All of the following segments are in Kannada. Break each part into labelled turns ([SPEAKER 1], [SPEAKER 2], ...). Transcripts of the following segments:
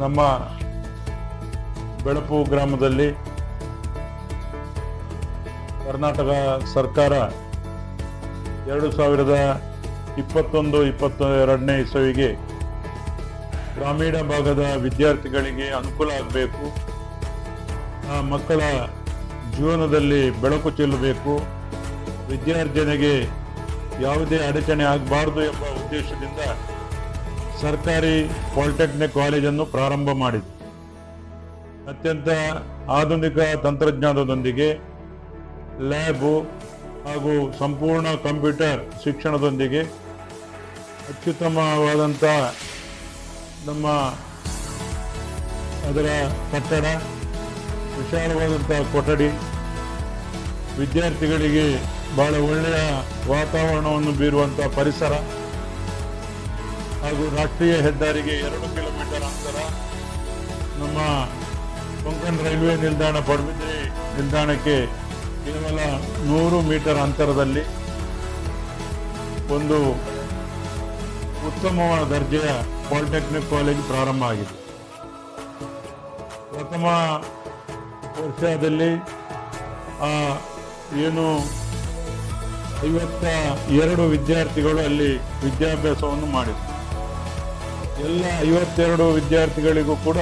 [SPEAKER 1] ನಮ್ಮ ಬೆಳಪು ಗ್ರಾಮದಲ್ಲಿ ಕರ್ನಾಟಕ ಸರ್ಕಾರ ಎರಡು ಸಾವಿರದ ಇಪ್ಪತ್ತೊಂದು ಇಪ್ಪತ್ತ ಎರಡನೇ ಇಸವಿಗೆ ಗ್ರಾಮೀಣ ಭಾಗದ ವಿದ್ಯಾರ್ಥಿಗಳಿಗೆ ಅನುಕೂಲ ಆಗಬೇಕು. ಆ ಮಕ್ಕಳ ಜೀವನದಲ್ಲಿ ಬೆಳಕು ಚೆಲ್ಲಬೇಕು. ವಿದ್ಯಾರ್ಜನೆಗೆ ಯಾವುದೇ ಅಡಚಣೆ ಆಗಬಾರ್ದು ಎಂಬ ಉದ್ದೇಶದಿಂದ ಸರ್ಕಾರಿ ಪಾಲಿಟೆಕ್ನಿಕ್ ಕಾಲೇಜನ್ನು ಪ್ರಾರಂಭ ಮಾಡಿದೆ ಅತ್ಯಂತ ಆಧುನಿಕ ತಂತ್ರಜ್ಞಾನದೊಂದಿಗೆ ಲ್ಯಾಬು ಹಾಗೂ ಸಂಪೂರ್ಣ ಕಂಪ್ಯೂಟರ್ ಶಿಕ್ಷಣದೊಂದಿಗೆ ಅತ್ಯುತ್ತಮವಾದಂಥ ನಮ್ಮ ಅದರ ಕಟ್ಟಡ, ವಿಶಾಲವಾದಂಥ ಕೊಠಡಿ. ವಿದ್ಯಾರ್ಥಿಗಳಿಗೆ ಬಹಳ ಒಳ್ಳೆಯ ವಾತಾವರಣವನ್ನು ಬೀರುವಂಥ ಪರಿಸರ. ಹಾಗೂ ರಾಷ್ಟ್ರೀಯ ಹೆದ್ದಾರಿಗೆ ಎರಡು ಕಿಲೋಮೀಟರ್ ಅಂತರ ನಮ್ಮ ಕೊಂಕಣ ರೈಲ್ವೆ ನಿಲ್ದಾಣ ಪಡುಬಿದ್ರಿ ನಿಲ್ದಾಣಕ್ಕೆ ಕೇವಲ ನೂರು ಮೀಟರ್ ಅಂತರದಲ್ಲಿ ಒಂದು ಉತ್ತಮವಾದ ದರ್ಜೆಯ ಪಾಲಿಟೆಕ್ನಿಕ್ ಕಾಲೇಜ್ ಪ್ರಾರಂಭ ಆಗಿದೆ. ಪ್ರಥಮ ವರ್ಷದಲ್ಲಿ, ಆ, ಏನು ಐವತ್ತ ಎರಡು ವಿದ್ಯಾರ್ಥಿಗಳು ಅಲ್ಲಿ ವಿದ್ಯಾಭ್ಯಾಸವನ್ನು ಮಾಡಿದರು. ಎಲ್ಲ ಐವತ್ತೆರಡು ವಿದ್ಯಾರ್ಥಿಗಳಿಗೂ ಕೂಡ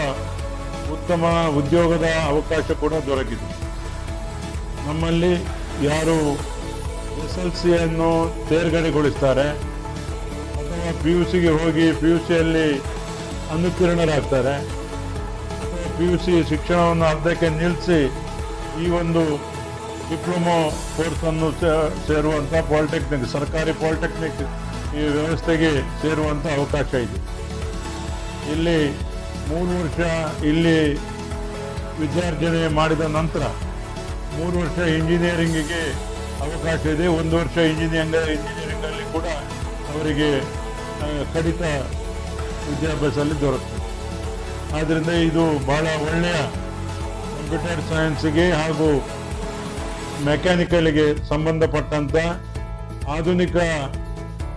[SPEAKER 1] ಉತ್ತಮ ಉದ್ಯೋಗದ ಅವಕಾಶ ಕೂಡ ದೊರಕಿದೆ. ನಮ್ಮಲ್ಲಿ ಯಾರು ಎಸ್ ಎಲ್ ಸಿಯನ್ನು ತೇರ್ಗಡೆಗೊಳಿಸ್ತಾರೆ ಅಥವಾ ಪಿ ಯು ಸಿಗೆ ಹೋಗಿ ಪಿ ಯು ಸಿಯಲ್ಲಿ ಅನುತ್ತೀರ್ಣರಾಗ್ತಾರೆ ಪಿ ಯು ಸಿ ಶಿಕ್ಷಣವನ್ನು ಅರ್ಧಕ್ಕೆ ನಿಲ್ಲಿಸಿ ಈ ಒಂದು ಡಿಪ್ಲೊಮೊ ಕೋರ್ಸನ್ನು ಸೇರುವಂಥ ಪಾಲಿಟೆಕ್ನಿಕ್, ಸರ್ಕಾರಿ ಪಾಲಿಟೆಕ್ನಿಕ್ ಈ ವ್ಯವಸ್ಥೆಗೆ ಸೇರುವಂಥ ಅವಕಾಶ ಇದೆ. ಇಲ್ಲಿ ಮೂರು ವರ್ಷ ಇಲ್ಲಿ ವಿದ್ಯಾರ್ಜನೆ ಮಾಡಿದ ನಂತರ ಮೂರು ವರ್ಷ ಇಂಜಿನಿಯರಿಂಗಿಗೆ ಅವಕಾಶ ಇದೆ. ಒಂದು ವರ್ಷ ಇಂಜಿನಿಯರಿಂಗ್, ಇಂಜಿನಿಯರಿಂಗಲ್ಲಿ ಕೂಡ ಅವರಿಗೆ ಕಡಿತ ವಿದ್ಯಾಭ್ಯಾಸದಲ್ಲಿ ದೊರಕುತ್ತದೆ ಆದ್ದರಿಂದ ಇದು ಬಹಳ ಒಳ್ಳೆಯ ಕಂಪ್ಯೂಟರ್ ಸೈನ್ಸ್ಗೆ ಹಾಗೂ ಮೆಕ್ಯಾನಿಕಲ್ಗೆ ಸಂಬಂಧಪಟ್ಟಂಥ ಆಧುನಿಕ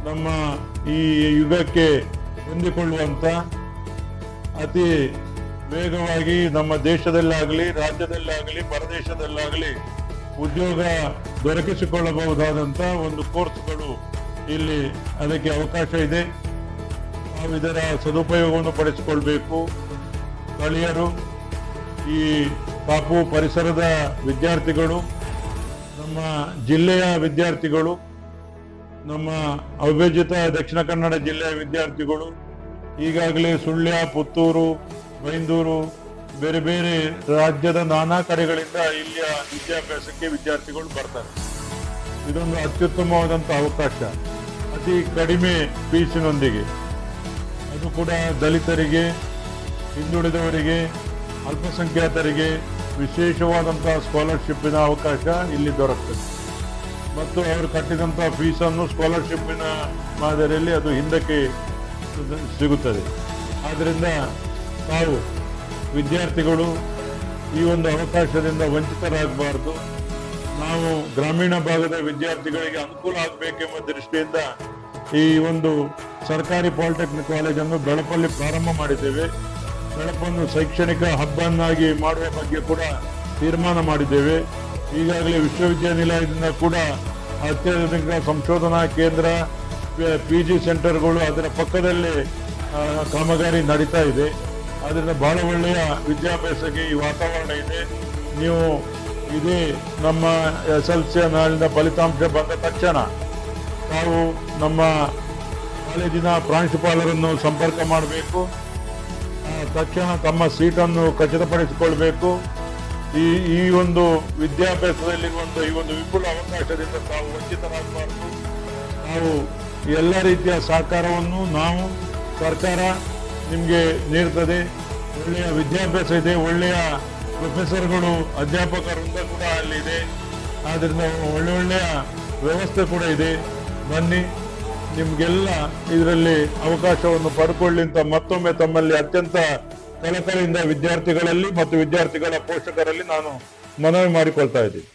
[SPEAKER 1] ನಮ್ಮ ಈ ಯುಗಕ್ಕೆ ಹೊಂದಿಕೊಳ್ಳುವಂಥ ಅತಿ ವೇಗವಾಗಿ ನಮ್ಮ ದೇಶದಲ್ಲಾಗಲಿ, ರಾಜ್ಯದಲ್ಲಾಗಲಿ, ಪರದೇಶದಲ್ಲಾಗಲಿ ಉದ್ಯೋಗ ದೊರಕಿಸಿಕೊಳ್ಳಬಹುದಾದಂಥ ಒಂದು ಕೋರ್ಸ್ಗಳು ಇಲ್ಲಿ ಅದಕ್ಕೆ ಅವಕಾಶ ಇದೆ. ನಾವು ಇದರ ಸದುಪಯೋಗವನ್ನು ಪಡಿಸಿಕೊಳ್ಬೇಕು. ಸ್ಥಳೀಯರು, ಈ ಕಾಪು ಪರಿಸರದ ವಿದ್ಯಾರ್ಥಿಗಳು, ನಮ್ಮ ಜಿಲ್ಲೆಯ ವಿದ್ಯಾರ್ಥಿಗಳು, ನಮ್ಮ ಅವಿಭಜಿತ ದಕ್ಷಿಣ ಕನ್ನಡ ಜಿಲ್ಲೆಯ ವಿದ್ಯಾರ್ಥಿಗಳು ಈಗಾಗಲೇ ಸುಳ್ಯ, ಪುತ್ತೂರು ಬೈಂದೂರು ಬೇರೆ ಬೇರೆ ರಾಜ್ಯದ ನಾನಾ ಕಡೆಗಳಿಂದ ಇಲ್ಲಿಯ ವಿದ್ಯಾಭ್ಯಾಸಕ್ಕೆ ವಿದ್ಯಾರ್ಥಿಗಳು ಬರ್ತಾರೆ. ಇದೊಂದು ಅತ್ಯುತ್ತಮವಾದಂಥ ಅವಕಾಶ. ಅತಿ ಕಡಿಮೆ ಫೀಸಿನೊಂದಿಗೆ. ಅದು ಕೂಡ ದಲಿತರಿಗೆ, ಹಿಂದುಳಿದವರಿಗೆ, ಅಲ್ಪಸಂಖ್ಯಾತರಿಗೆ ವಿಶೇಷವಾದಂತಹ ಸ್ಕಾಲರ್ಶಿಪ್ಪಿನ ಅವಕಾಶ ಇಲ್ಲಿ ದೊರಕ್ತದೆ. ಮತ್ತು ಅವರು ಕಟ್ಟಿದಂಥ ಫೀಸನ್ನು ಸ್ಕಾಲರ್ಶಿಪ್ಪಿನ ಮಾದರಿಯಲ್ಲಿ ಅದು ಹಿಂದಕ್ಕೆ ಸಿಗುತ್ತದೆ. ಆದ್ದರಿಂದ ತಾವು ವಿದ್ಯಾರ್ಥಿಗಳು ಈ ಒಂದು ಅವಕಾಶದಿಂದ ವಂಚಿತರಾಗಬಾರ್ದು. ನಾವು ಗ್ರಾಮೀಣ ಭಾಗದ ವಿದ್ಯಾರ್ಥಿಗಳಿಗೆ ಅನುಕೂಲ ಆಗಬೇಕೆಂಬ ದೃಷ್ಟಿಯಿಂದ ಈ ಒಂದು ಸರ್ಕಾರಿ ಪಾಲಿಟೆಕ್ನಿಕ್ ಕಾಲೇಜನ್ನು ಬೆಳಪಲ್ಲಿ ಪ್ರಾರಂಭ ಮಾಡಿದ್ದೇವೆ. ಬೆಳಪನ್ನು ಶೈಕ್ಷಣಿಕ ಹಬ್ಬನ್ನಾಗಿ ಮಾಡುವ ಬಗ್ಗೆ ಕೂಡ ತೀರ್ಮಾನ ಮಾಡಿದ್ದೇವೆ. ಈಗಾಗಲೇ ವಿಶ್ವವಿದ್ಯಾನಿಲಯದಿಂದ ಕೂಡ ಅತ್ಯಾಧುನಿಕ ಸಂಶೋಧನಾ ಕೇಂದ್ರ ಪಿ ಜಿ ಸೆಂಟರ್ಗಳು ಅದರ ಪಕ್ಕದಲ್ಲಿ ಕಾಮಗಾರಿ ನಡೀತಾ ಇದೆ. ಅದರಿಂದ ಬಹಳ ಒಳ್ಳೆಯ ವಿದ್ಯಾಭ್ಯಾಸಕ್ಕೆ ಈ ವಾತಾವರಣ ಇದೆ. ನೀವು ಇದೇ ನಮ್ಮ ಎಸ್ ಎಲ್ ಸಿ ನಾಳಿನ ಫಲಿತಾಂಶ ಬಂದ ತಕ್ಷಣ ನಾವು ನಮ್ಮ ಕಾಲೇಜಿನ ಪ್ರಾಂಶುಪಾಲರನ್ನು ಸಂಪರ್ಕ ಮಾಡಬೇಕು. ತಕ್ಷಣ ತಮ್ಮ ಸೀಟನ್ನು ಖಚಿತಪಡಿಸಿಕೊಳ್ಬೇಕು. ಈ ಈ ಒಂದು ವಿದ್ಯಾಭ್ಯಾಸದಲ್ಲಿರುವಂಥ ಈ ಒಂದು ವಿಪುಲ ಅವಕಾಶದಿಂದ ತಾವು ವಂಚಿತರಾಗಬಾರ್ದು. ನಾವು ಎಲ್ಲ ರೀತಿಯ ಸಹಕಾರವನ್ನು ನಾವು ಸರ್ಕಾರ ನಿಮಗೆ ನೀಡ್ತದೆ. ಒಳ್ಳೆಯ ವಿದ್ಯಾಭ್ಯಾಸ ಇದೆ. ಒಳ್ಳೆಯ ಪ್ರೊಫೆಸರ್ಗಳು, ಅಧ್ಯಾಪಕರಿಂದ ಕೂಡ ಅಲ್ಲಿದೆ ಆದ್ದರಿಂದ ಒಳ್ಳೆ ಒಳ್ಳೆಯ ವ್ಯವಸ್ಥೆ ಕೂಡ ಇದೆ. ಬನ್ನಿ, ನಿಮಗೆಲ್ಲ ಇದರಲ್ಲಿ ಅವಕಾಶವನ್ನು ಪಡ್ಕೊಳ್ಳಿ ಅಂತ ಮತ್ತೊಮ್ಮೆ ತಮ್ಮಲ್ಲಿ ಅತ್ಯಂತ ಕಳಕಳಿಯಿಂದ ವಿದ್ಯಾರ್ಥಿಗಳಲ್ಲಿ ಮತ್ತು ವಿದ್ಯಾರ್ಥಿಗಳ ಪೋಷಕರಲ್ಲಿ ನಾನು ಮನವಿ ಮಾಡಿಕೊಳ್ತಾ ಇದ್ದೀನಿ.